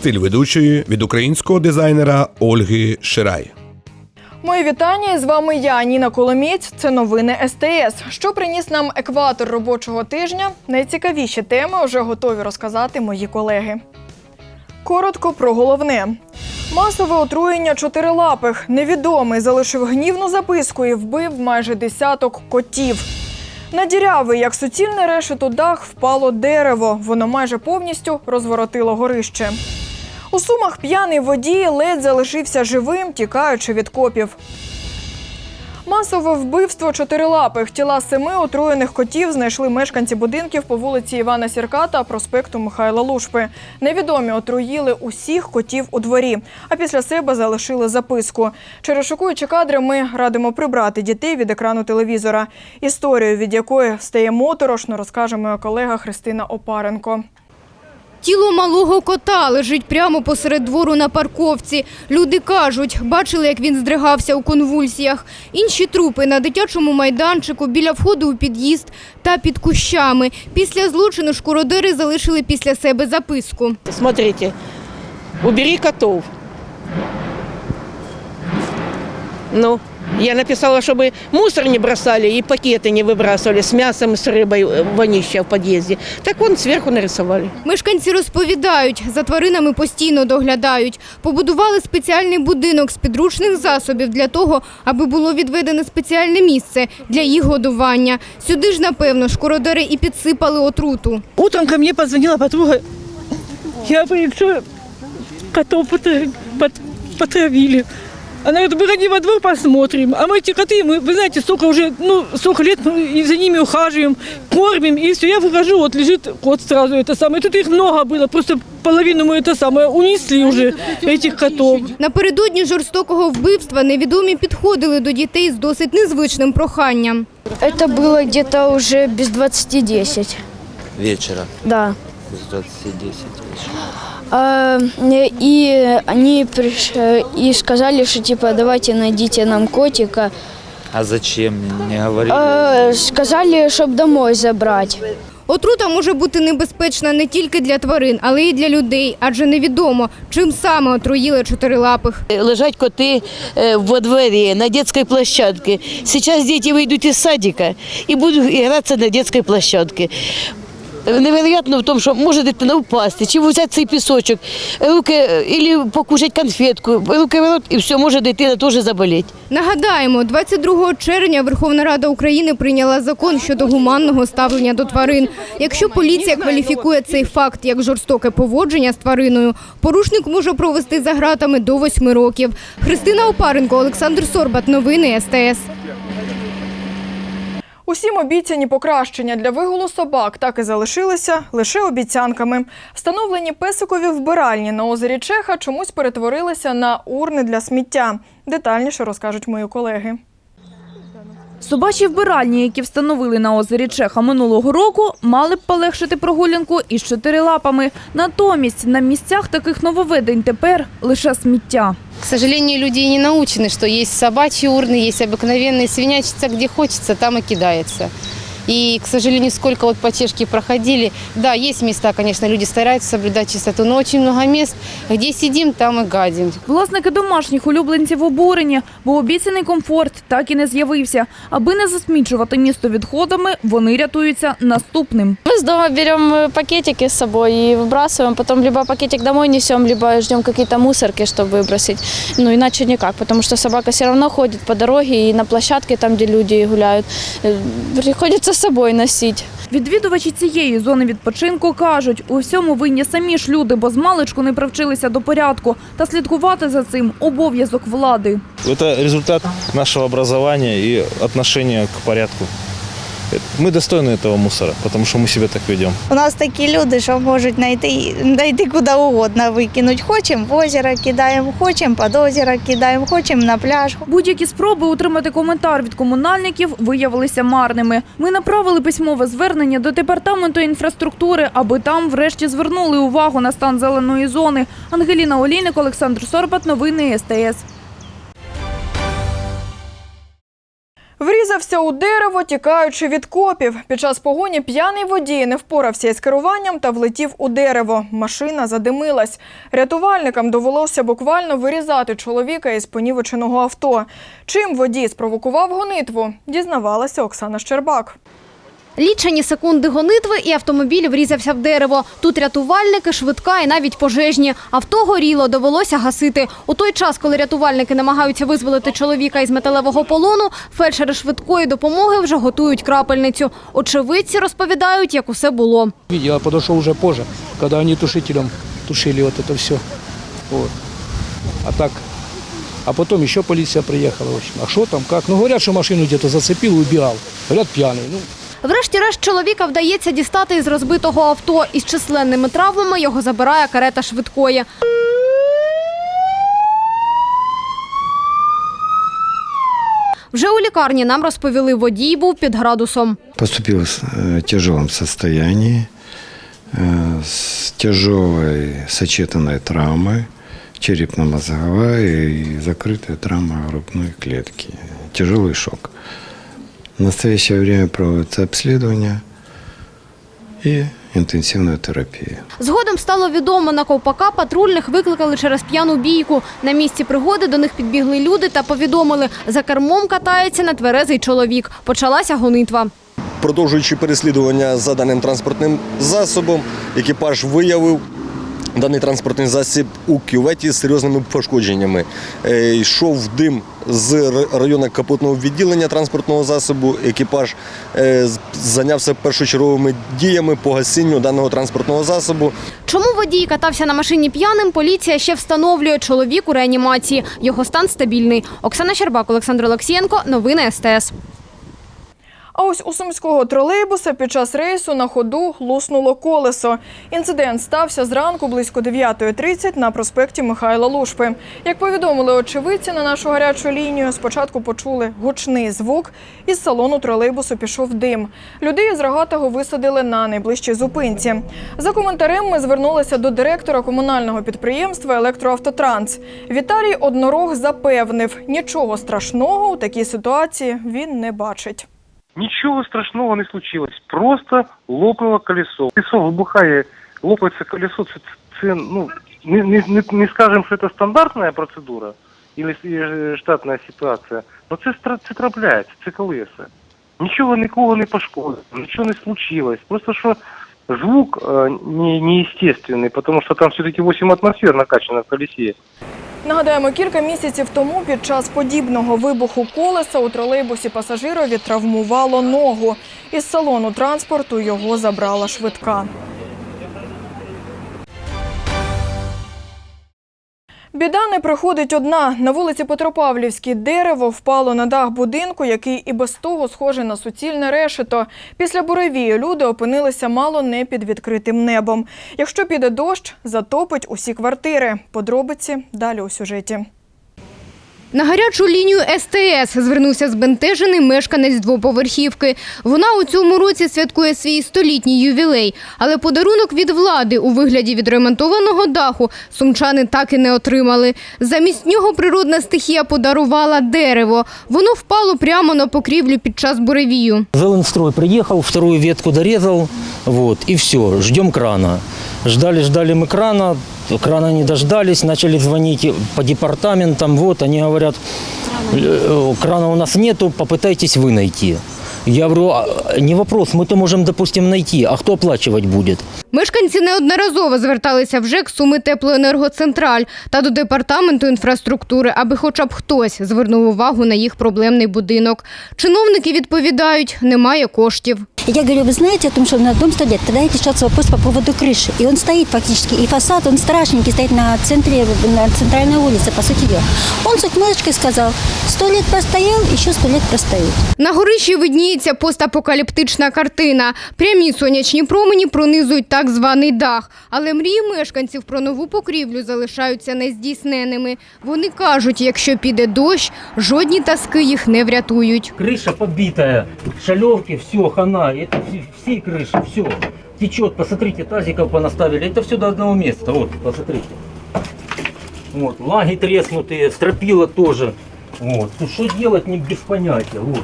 Стиль ведучої від українського дизайнера Ольги Ширай. Мої вітання. З вами я, Ніна Коломієць. Це новини СТС. Що приніс нам екватор робочого тижня? Найцікавіші теми вже готові розказати мої колеги. Коротко про головне. Масове отруєння чотирилапих. Невідомий залишив гнівну записку і вбив майже десяток котів. На дірявий, як суцільне решето дах, впало дерево. Воно майже повністю розворотило горище. У сумах п'яний водій ледь залишився живим, тікаючи від копів. Масове вбивство чотирилапих. Тіла семи отруєних котів знайшли мешканці будинків по вулиці Івана Сірка та проспекту Михайла Лушпи. Невідомі отруїли усіх котів у дворі, а після себе залишили записку. Через шокуючі кадри ми радимо прибрати дітей від екрану телевізора. Історію, від якої стає моторошно, розкаже моя колега Христина Опаренко. Тіло малого кота лежить прямо посеред двору на парковці. Люди кажуть, бачили, як він здригався у конвульсіях. Інші трупи на дитячому майданчику, біля входу у під'їзд та під кущами. Після злочину шкуродери залишили після себе записку. Смотрите, убери котов. Ну, я написала, чтобы мусор не бросали и пакеты не выбрасывали с мясом, с рыбой э, вонища в подъезде. Так вон сверху нарисовали. Мешканці розповідають, за тваринами постійно доглядають. Побудували спеціальний будинок з підручних засобів для того, аби було відведене спеціальне місце для їх годування. Сюди ж, напевно, шкуродери і підсипали отруту. Утром ко мне позвонила подруга. Я говорю, что котов потра- пот- потравили. Она говорит, выходи во двор, посмотрим. А мы эти коты, мы, вы знаете, столько уже, ну, столько лет мы и за ними ухаживаем, кормим, и все. Я выхожу, вот лежит кот сразу это самое. Тут их много было, просто половину мы это самое унесли уже, этих котов. Напередодні жорстокого вбивства невідомі підходили до дітей з досить незвичним проханням. Это было где-то уже без 20-10. вечера. Да. С 20.10 вечера. А, э, и они приш... э, и сказали, что типа давайте найдите нам котика. А зачем? Не говорили? А, сказали, чтобы домой забрать. Отрута може бути небезпечна не тільки для тварин, але й для людей, адже невідомо, чим саме отруїли чотирилапих. Лежать коты э, во дворе, на детской площадке. Сейчас дети выйдут из садика и будут играться на детской площадке. Невероятно в тому, що може дитина впасти, чи взяти цей пісочок, руки, або покушати конфетку, руки в рот, і все, може дитина теж заболіти. Нагадаємо, 22 червня Верховна Рада України прийняла закон щодо гуманного ставлення до тварин. Якщо поліція кваліфікує цей факт як жорстоке поводження з твариною, порушник може провести за ґратами до 8 років. Христина Опаренко, Олександр Сорбат. Новини СТС. Усім обіцяні покращення для вигулу собак так і залишилися лише обіцянками. Встановлені песикові вбиральні на озері Чеха чомусь перетворилися на урни для сміття. Детальніше розкажуть мої колеги. Собачі вбиральні, які встановили на озері Чеха минулого року, мали б полегшити прогулянку із чотирилапами. Натомість на місцях таких нововведень тепер лише сміття. К сожалению, люди не научены, что есть собачьи урны, есть обыкновенные свинячица, где хочется, там и кидается. И, к сожалению, сколько вот по Чешке проходили, да, есть места, конечно, люди стараются соблюдать чистоту, но очень много мест, где сидим, там и гадим. Власники домашніх улюбленців обурені, бо обіцяний комфорт так і не з'явився. Аби не засмічувати місто відходами, вони рятуються наступним. Мы с дома берем э, пакетики с собой и выбрасываем, потом либо пакетик домой несем, либо ждем какие-то мусорки, чтобы выбросить. Ну, иначе никак, потому что собака все равно ходит по дороге и на площадке, там, где люди гуляют. Э, Приходится с собой. Відвідувачі цієї зони відпочинку кажуть, у всьому винні самі ж люди, бо з маличку не привчилися до порядку. Та слідкувати за цим – обов'язок влади. Це результат нашого образування і відношення к порядку. Э, Мы достойны этого мусора, потому что мы себя так ведем. У нас такі люди, що можуть знайти, знайти куди угодно викинуть. Хочемо в озеро кидаємо, хочемо під озеро кидаємо, хочемо на пляж. Будь-які спроби отримати коментар від комунальників виявилися марними. Ми направили письмове звернення до департаменту інфраструктури, аби там врешті звернули увагу на стан зеленої зони. Ангеліна Олійник, Олександр Сорбат, новини СТС. Врізався у дерево, тікаючи від копів. Під час погоні п'яний водій не впорався із керуванням та влетів у дерево. Машина задимилась. Рятувальникам довелося буквально вирізати чоловіка із понівеченого авто. Чим водій спровокував гонитву, дізнавалася Оксана Щербак. Лічені секунди гонитви і автомобіль врізався в дерево. Тут рятувальники, швидка і навіть пожежні. Авто горіло, довелося гасити. У той час, коли рятувальники намагаються визволити чоловіка із металевого полону, фельдшери швидкої допомоги вже готують крапельницю. Очевидці розповідають, як усе було. Я подошел уже позже, когда они тушителем тушили вот это все. Вот. А так, а полиция приехала. В общем. А что там, как? Ну, говорят, что машину где-то зацепил и убегал. Говорят, пьяный. Ну, Врешті-решт чоловіка вдається дістати із розбитого авто. Із численними травмами його забирає карета швидкої. Вже у лікарні нам розповіли, водій був під градусом. Поступил в э, тяжелом состоянии, э, с тяжелой сочетанной травмой, черепно-мозговая и закрытая травма грудной клетки. Тяжелый шок. В настоящее время проводится обследование и интенсивная терапия. Згодом стало відомо, на ковпака патрульних викликали через п'яну бійку. На місці пригоди до них підбігли люди та повідомили, за кермом катається нетверезий чоловік. Почалася гонитва. Продовжуючи переслідування за даним транспортним засобом, екіпаж виявив даний транспортний засіб у кюветі з серйозними пошкодженнями. Е, Йшов дим з району капотного відділення транспортного засобу. Екіпаж е, зайнявся першочерговими діями по гасінню даного транспортного засобу. Чому водій катався на машині п'яним, поліція ще встановлює чоловік у реанімації. Його стан стабільний. Оксана Щербак, Олександр Олексієнко. Новини СТС. А ось у сумського тролейбуса під час рейсу на ходу луснуло колесо. Інцидент стався зранку близько 9.30 на проспекті Михайла Лушпи. Як повідомили очевидці на нашу гарячу лінію, спочатку почули гучний звук, із салону тролейбусу пішов дим. Людей з рогатого висадили на найближчій зупинці. За коментарем ми звернулися до директора комунального підприємства Електроавтотранс. Віталій Однорог запевнив, нічого страшного у такій ситуації він не бачить. Нічого страшного не случилось. Просто лопнуло колесо. Колесо вибухає, лопається колесо. Це, це ну не, не, не, не скажемо, що це стандартна процедура или штатна ситуація. але це, стра- це трапляється, це колеса. Нічого нікого не пошкодило, нічого не случилось. Просто що звук э, не, неестественный, потому что там все-таки 8 атмосфер накачано в колесе. Нагадаємо, кілька місяців тому під час подібного вибуху колеса у тролейбусі пасажирові травмувало ногу. Із салону транспорту його забрала швидка. Біда не приходить одна. На вулиці Петропавлівській дерево впало на дах будинку, який і без того схожий на суцільне решето. Після буревії люди опинилися мало не під відкритим небом. Якщо піде дощ, затопить усі квартири. Подробиці далі у сюжеті. На гарячу лінію СТС звернувся збентежений мешканець двоповерхівки. Вона у цьому році святкує свій столітній ювілей, але подарунок від влади у вигляді відремонтованого даху сумчани так і не отримали. Замість нього природна стихія подарувала дерево. Воно впало прямо на покрівлю під час буревію. Зеленстрой приехал, вторую ветку дорезал, вот, и все, ждем крана. Ждали, ждали мы крана, крана не дождались, начали звонить по департаментам, вот, они говорят, «Э, крана у нас нету, попытайтесь вы найти. Я говорю, «А, не вопрос, мы-то можем, допустим, найти, а кто оплачивать будет? Мешканці неодноразово зверталися в ЖЕК Суми Теплоенергоцентраль та до департаменту інфраструктури, аби хоча б хтось звернув увагу на їх проблемний будинок. Чиновники відповідають, немає коштів. Я говорю, вы знаете о том, что на дом 100 лет, тогда решается вопрос по поводу крыши. И он стоит фактически, и фасад, он страшненький, стоит на центре, на центральной улице, по сути дела. Он с отмазочкой сказал, 100 лет простоял, еще 100 лет простоит. На горищі видніється постапокаліптична картина. Прямі сонячні промені пронизують так званий дах. Але мрії мешканців про нову покрівлю залишаються нездійсненими. Вони кажуть, якщо піде дощ, жодні таски їх не врятують. Крыша подбитая, шалевки, все, хана, это все, все крыши, все. Течет, посмотрите, тазиков понаставили, это все до одного места, вот, посмотрите. Вот, лаги треснутые, стропила тоже. Вот, ну что делать, не без понятия, вот.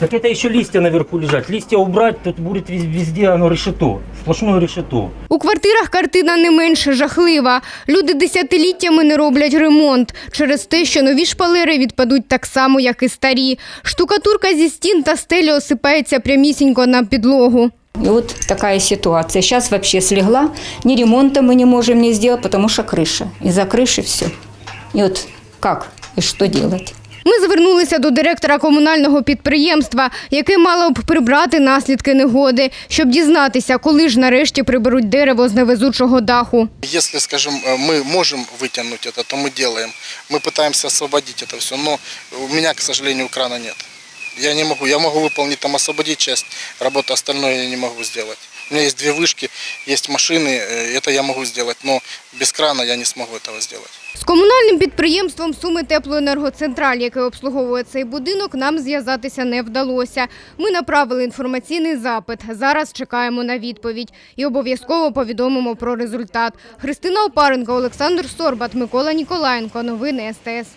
Так это еще листья наверху лежат. Листья убрать, тут будет вез- везде оно решето. Сплошное решето. У квартирах картина не менш жахлива. Люди десятиліттями не роблять ремонт через те, що нові шпалери відпадуть так само, як і старі. Штукатурка зі стін та стелі осипається прямісінько на підлогу. И вот такая ситуация. Сейчас вообще слегла, ни ремонта мы не можем не сделать, потому что крыша. Из-за крыши все. И вот как и что делать? Ми звернулися до директора комунального підприємства, яке мало б прибрати наслідки негоди, щоб дізнатися, коли ж нарешті приберуть дерево з невезучого даху. Если, скажем, э, мы можем вытянуть это, то мы делаем. Мы пытаемся освободить это все, но у меня, к сожалению, крана нет. Я не могу. Я могу выполнить там освободить часть работы, остальное я не могу сделать. У меня есть две вышки, есть машины, э, это я могу сделать, но без крана я не смогу этого сделать. З комунальним підприємством Суми Теплоенергоцентраль, яке обслуговує цей будинок, нам зв'язатися не вдалося. Ми направили інформаційний запит. Зараз чекаємо на відповідь і обов'язково повідомимо про результат. Христина Опаренко, Олександр Сорбат, Микола Ніколаєнко. Новини СТС.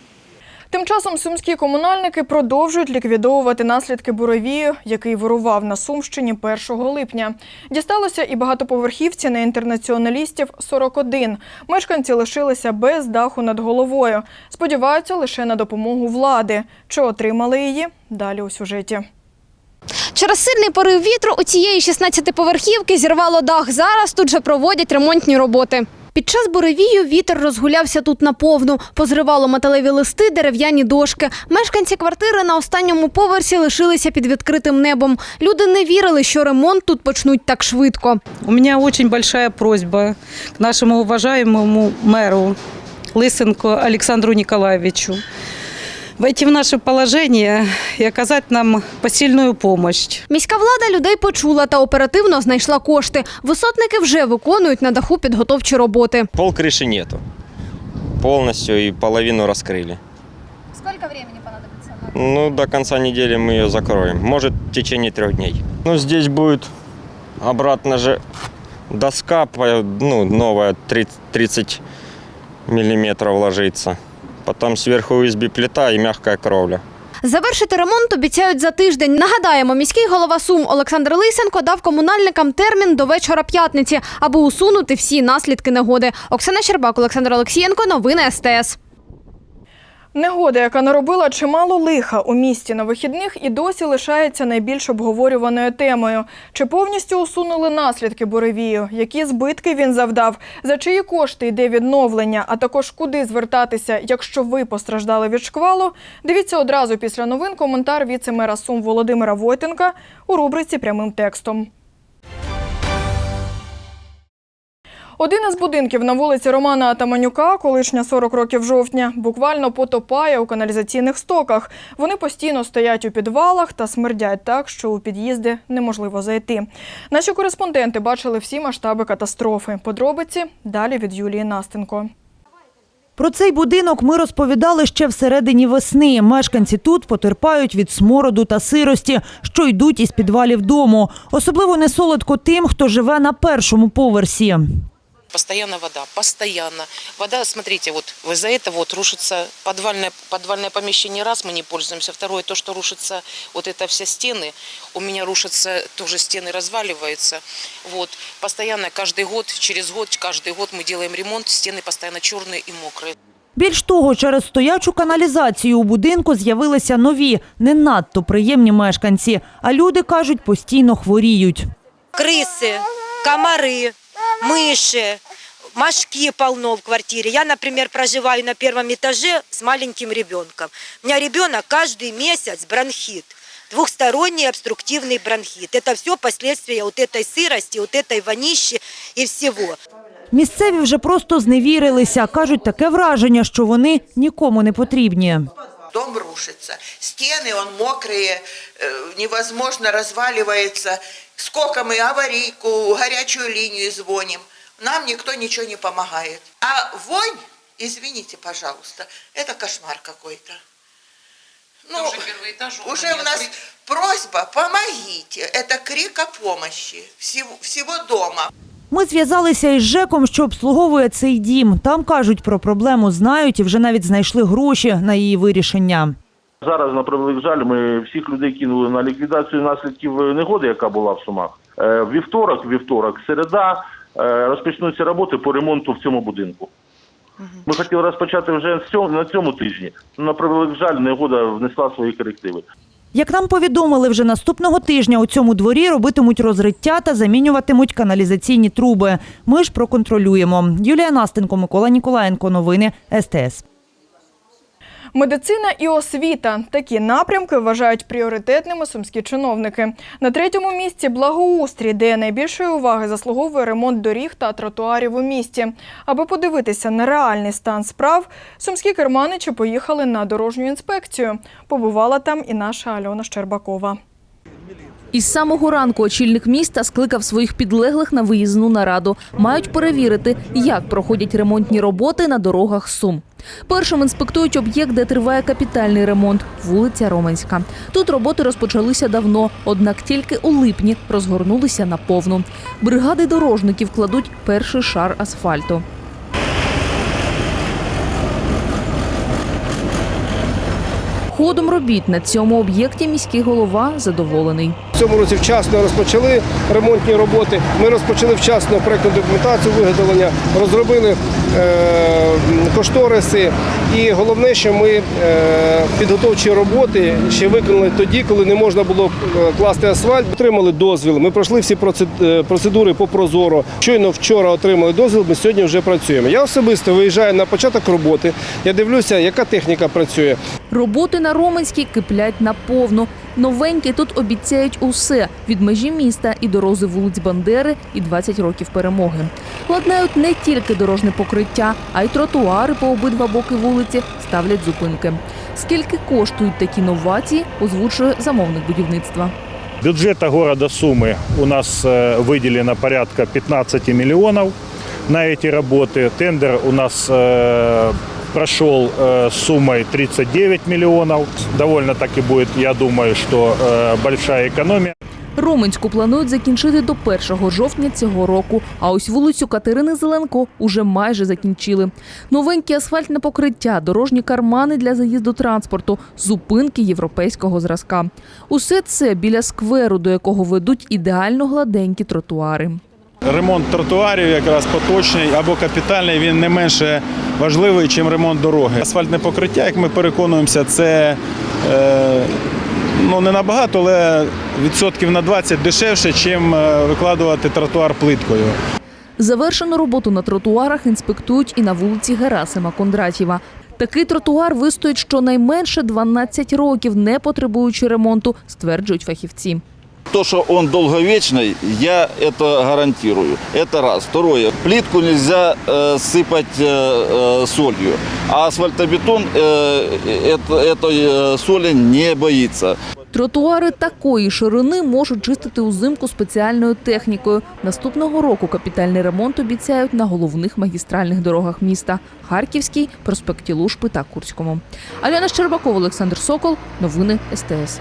Тим часом сумські комунальники продовжують ліквідовувати наслідки буровію, який вирував на Сумщині 1 липня. Дісталося і багатоповерхівці на інтернаціоналістів 41. Мешканці лишилися без даху над головою. Сподіваються лише на допомогу влади. Чи отримали її? Далі у сюжеті. Через сильний порив вітру у цієї 16-поверхівки зірвало дах. Зараз тут же проводять ремонтні роботи. Під час буревію вітер розгулявся тут наповну. Позривало металеві листи, дерев'яні дошки. Мешканці квартири на останньому поверсі лишилися під відкритим небом. Люди не вірили, що ремонт тут почнуть так швидко. У мене очень большая просьба к нашому уважаемому меру Лисенко Олександру Николаевичу войти в наше положение и оказать нам посильную помощь. Міська влада людей почула та оперативно знайшла кошти. Висотники вже виконують на даху підготовчі роботи. Пол крыши нету. Полностью и половину раскрыли. Скільки времени понадобиться? Ну, до конца недели мы ее закроем. Может, в течение трех дней. Ну, здесь будет обратно же доска, по- ну, новая, 30, 30 миллиметров ложится. Потом сверху USB плита и мягкая кровля. Завершити ремонт обіцяють за тиждень. Нагадаємо, міський голова Сум Олександр Лисенко дав комунальникам термін до вечора п'ятниці, аби усунути всі наслідки негоди. Оксана Щербак, Олександр Олексієнко. Новини СТС. Негода, яка наробила чимало лиха у місті на вихідних, і досі лишається найбільш обговорюваною темою. Чи повністю усунули наслідки буревію? Які збитки він завдав? За чиї кошти йде відновлення? А також куди звертатися, якщо ви постраждали від шквалу? Дивіться одразу після новин коментар віце-мера Сум Володимира Войтенка у рубриці прямим текстом. Один із будинків на вулиці Романа Атаманюка, колишня 40 років жовтня, буквально потопає у каналізаційних стоках. Вони постійно стоять у підвалах та смердять так, що у під'їзди неможливо зайти. Наші кореспонденти бачили всі масштаби катастрофи. Подробиці далі від Юлії Настенко. Про цей будинок ми розповідали ще всередині весни. Мешканці тут потерпають від смороду та сирості, що йдуть із підвалів дому. Особливо не солодко тим, хто живе на першому поверсі Постоянно вода, постоянно. Вода, смотрите, вот из-за этого вот рушится подвальное, подвальное помещение, раз мы не пользуемся. Второе, то, что рушится вот это все стены, у меня рушатся, тоже стены разваливаются. Вот, постоянно, каждый год, через год, каждый год мы делаем ремонт, стены постоянно черные и мокрые. Більш того, через стоячу каналізацію у будинку з'явилися нові, не надто приємні мешканці. А люди, кажуть, постійно хворіють. крысы, комары, мыши, мошки полно в квартире. Я, например, проживаю на первом этаже с маленьким ребенком. У меня ребенок каждый месяц бронхит. Двухсторонний обструктивный бронхит. Это все последствия вот этой сырости, вот этой вонищи и всего. Місцеві вже просто зневірилися. Кажуть, таке враження, що вони нікому не потрібні. Дом рушится, стены, он мокрые, э, невозможно, разваливается. Сколько мы аварийку, горячую линию звоним, нам никто ничего не помогает. А вонь, извините, пожалуйста, это кошмар какой-то. Ну, уже у нас просьба, помогите. Это крик о помощи всего, всего дома. Ми зв'язалися із ЖЕКом, що обслуговує цей дім. Там кажуть, про проблему знають і вже навіть знайшли гроші на її вирішення. Зараз, на превеликий жаль, ми всіх людей кинули на ліквідацію наслідків негоди, яка була в Сумах. Е, Вівторок, вівторок, середа е, розпочнуться роботи по ремонту в цьому будинку. Ми хотіли розпочати вже на цьому тижні. На превеликий жаль, негода внесла свої корективи. Як нам повідомили, вже наступного тижня у цьому дворі робитимуть розриття та замінюватимуть каналізаційні труби. Ми ж проконтролюємо. Юлія Настенко, Микола Ніколаєнко. Новини СТС. Медицина і освіта такі напрямки вважають пріоритетними сумські чиновники. На третьому місці благоустрій, де найбільшої уваги заслуговує ремонт доріг та тротуарів у місті. Аби подивитися на реальний стан справ, сумські керманичі поїхали на дорожню інспекцію. Побувала там і наша Альона Щербакова. Із самого ранку очільник міста скликав своїх підлеглих на виїзну нараду. Мають перевірити, як проходять ремонтні роботи на дорогах Сум. Першим інспектують об'єкт, де триває капітальний ремонт вулиця Романська. Тут роботи розпочалися давно, однак тільки у липні розгорнулися наповну. Бригади дорожників кладуть перший шар асфальту. Ходом робіт на цьому об'єкті міський голова задоволений. Цьому році вчасно розпочали ремонтні роботи. Ми розпочали вчасно проєктну документацію виготовлення, розробили е, кошториси. І головне, що ми е, підготовчі роботи ще виконали тоді, коли не можна було е, класти асфальт. Отримали дозвіл. Ми пройшли всі процед- процедури по прозоро. Щойно вчора отримали дозвіл. Ми сьогодні вже працюємо. Я особисто виїжджаю на початок роботи. Я дивлюся, яка техніка працює. Роботи на Роменській киплять наповну. Новенькі тут обіцяють усе від межі міста і дорози вулиць Бандери і 20 років перемоги. Ладнають не тільки дорожне покриття, а й тротуари по обидва боки вулиці ставлять зупинки. Скільки коштують такі новації, озвучує замовник будівництва. Бюджета города Сумы у нас э, выделено порядка 15 миллионов на эти работы. Тендер у нас э, прошел э, с суммой 39 миллионов. Довольно таки будет, я думаю, что э, большая экономия. Роменську планують закінчити до 1 жовтня цього року. А ось вулицю Катерини Зеленко уже майже закінчили. Новеньке асфальтне покриття, дорожні кармани для заїзду транспорту, зупинки європейського зразка. Усе це біля скверу, до якого ведуть ідеально гладенькі тротуари. Ремонт тротуарів, якраз поточний або капітальний, він не менше важливий, ніж ремонт дороги. Асфальтне покриття, як ми переконуємося, це е, ну, не набагато, але відсотків на 20 дешевше, ніж викладувати тротуар плиткою. Завершену роботу на тротуарах інспектують і на вулиці Герасима Кондратєва. Такий тротуар вистоїть щонайменше 12 років, не потребуючи ремонту, стверджують фахівці. То, что он долговечный, я это гарантирую. Это раз. Второе. Плитку нельзя э, сыпать э, э, солью. А асфальтобетон э, это, этой э, соли не боится. Тротуари такої ширини можуть чистити узимку спеціальною технікою. Наступного року капітальний ремонт обіцяють на головних магістральних дорогах міста – Харківській, проспекті Лушпи та Курському. Альона Щербакова, Олександр Сокол. Новини СТС.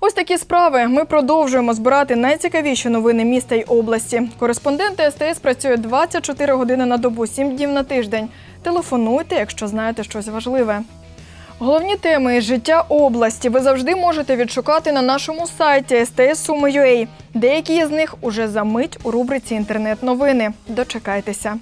Ось такі справи. Ми продовжуємо збирати найцікавіші новини міста й області. Кореспонденти СТС працюють 24 години на добу, 7 днів на тиждень. Телефонуйте, якщо знаєте щось важливе. Головні теми життя області ви завжди можете відшукати на нашому сайті STS.Suми.ua. Деякі з них уже за мить у рубриці Інтернет-новини. Дочекайтеся.